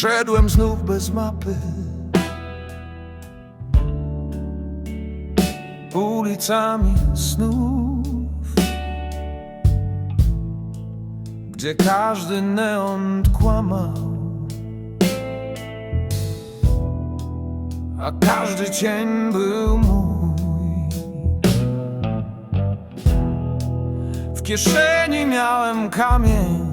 Szedłem znów bez mapy. Ulicami snów. Gdzie każdy neon kłamał. A każdy cień był mój. W kieszeni miałem kamień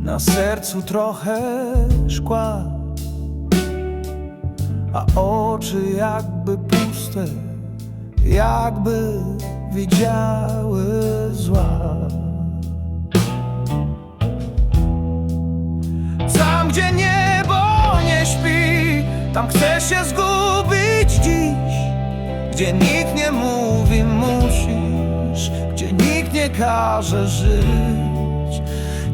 Na sercu trochę szkła A oczy jakby puste Jakby widziały zła. Tam gdzie niebo nie śpi Tam chcę się zgubić dziś. Gdzie nikt nie mówi musisz Gdzie nikt nie każe żyć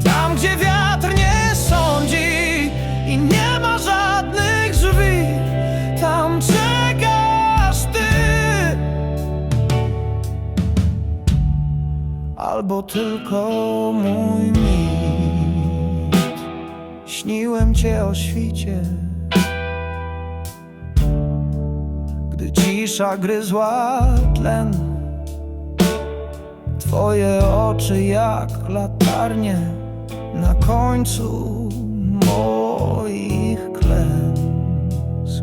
Tam gdzie wiatr nie sądzi I nie ma żadnych drzwi Tam czekasz ty. Albo tylko mój mit. Śniłem cię o świcie. Gdy cisza gryzła tlen Twoje oczy jak latarnie Na końcu moich klęsk.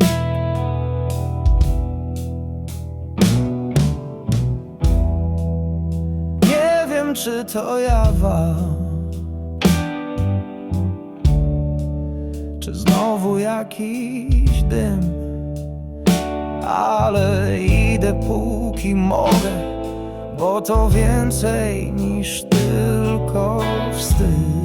Nie wiem czy to jawa Czy znowu jakiś dym Ale idę póki mogę Bo to więcej niż tylko wstyd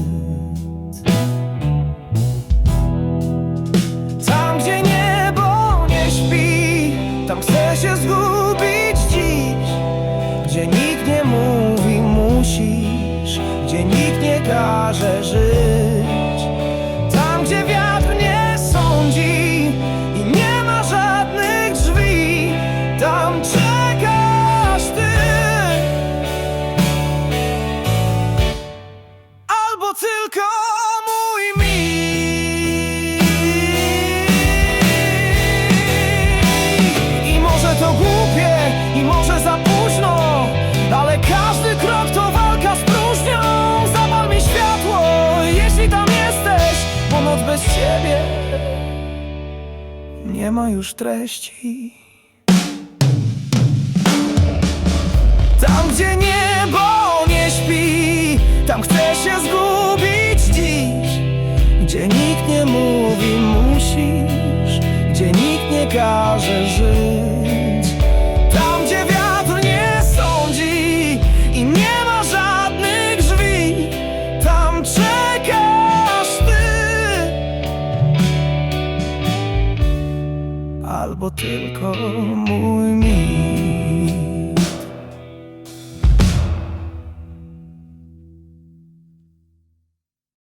się zgubić dziś Gdzie nikt nie mówi musisz Gdzie nikt nie każe żyć. Tam gdzie wiatr nie sądzi I nie ma żadnych drzwi Tam czekasz ty. Albo tylko mój mit bez ciebie. Nie ma już treści. Tam gdzie niebo nie śpi Tam chcę się zgubić dziś. Gdzie nikt nie mówi musisz. Gdzie nikt nie każe Albo tylko mój mit